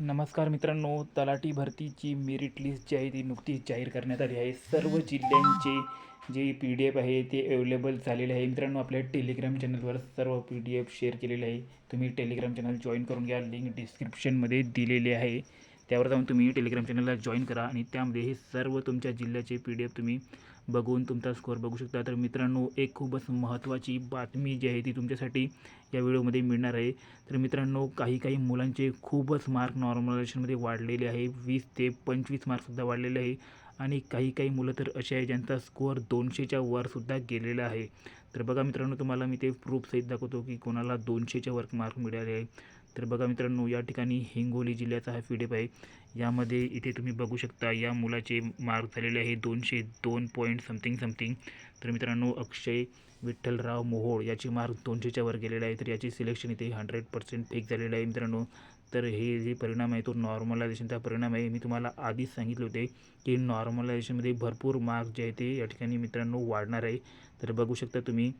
नमस्कार मित्रांनो तलाठी भरतीची मेरिट लिस्ट जी आहे ती नुकतीच जाहीर करण्यात आली आहे. सर्व जिल्ह्यांचे जे पी डी एफ आहे ते अवेलेबल झालेले आहे. मित्रांनो आपल्या टेलिग्राम चॅनलवर सर्व पी डी एफ शेअर केलेले आहे. तुम्ही टेलिग्राम चॅनल जॉईन करून घ्या. लिंक डिस्क्रिप्शनमध्ये दिलेली आहे. त्यावर जाऊन तुम्ही टेलिग्राम चॅनलला जॉईन करा आणि त्यामध्ये हे सर्व तुमच्या जिल्ह्याचे पी डी एफ तुम्ही बघून तुमचा स्कोअर बघू शकता. तर मित्रांनो एक खूपच महत्त्वाची बातमी जी आहे ती तुमच्यासाठी या व्हिडिओमध्ये मिळणार आहे. तर मित्रांनो काही काही मुलांचे खूपच मार्क नॉर्मलायझेशनमध्ये वाढलेले आहे. वीस ते पंचवीस मार्कसुद्धा वाढलेले आहे. आणि काही काही मुलं तर असे आहे ज्यांचा स्कोअर दोनशेच्या वरसुद्धा गेलेला आहे. तर बघा मित्रांनो तुम्हाला मी ते प्रूफसहित दाखवतो की कोणाला दोनशेच्या वर मार्क मिळाले आहे. तर बघा मित्रांनो या ठिकाणी हिंगोली जिल्ह्याचा हा पी आहे. यामध्ये इथे तुम्ही बघू शकता या मुलाचे मार्क झालेले आहे दोनशे दोन पॉईंट समथिंग समथिंग तर मित्रांनो अक्षय विठ्ठलराव मोहोळ याचे मार्क दोनशेच्या वर गेलेले आहे. तर याची सिलेक्शन इथे हंड्रेड पर्सेंट फेक झालेलं आहे मित्रांनो. तर हे जे परिणाम आहे तो नॉर्मलायझेशनचा परिणाम आहे. मी तुम्हाला आधीच सांगितले होते की नॉर्मलायझेशनमध्ये भरपूर मार्क जे आहे ते या ठिकाणी मित्रांनो वाढणार आहे. तर बघू शकता तुम्ही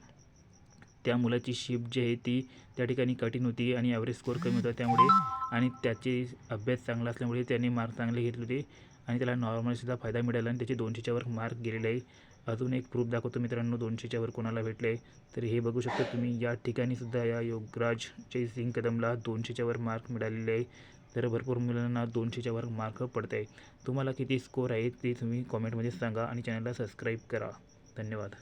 त्या मुलाची शिप जी आहे ती त्या ठिकाणी कठीण होती आणि ॲव्हरेज स्कोअर कमी होता त्यामुळे. आणि त्याचे अभ्यास चांगला असल्यामुळे त्याने मार्क चांगले घेतले होते. आणि त्याला नॉर्मलसुद्धा फायदा मिळाला आणि त्याचे दोनशेच्या वर मार्क गेलेले आहे. अजून एक प्रूफ दाखवतो मित्रांनो दोनशेच्या वर कोणाला भेटले आहे. तर हे बघू शकता तुम्ही या ठिकाणी सुद्धा या योगराज जयसिंग कदमला दोनशेच्या वर मार्क मिळालेले आहे. तर भरपूर मुलांना दोनशेच्या वर मार्क पडत आहे तुम्हाला किती स्कोअर आहे ते तुम्ही कॉमेंटमध्ये सांगा आणि चॅनलला सबस्क्राईब करा. धन्यवाद.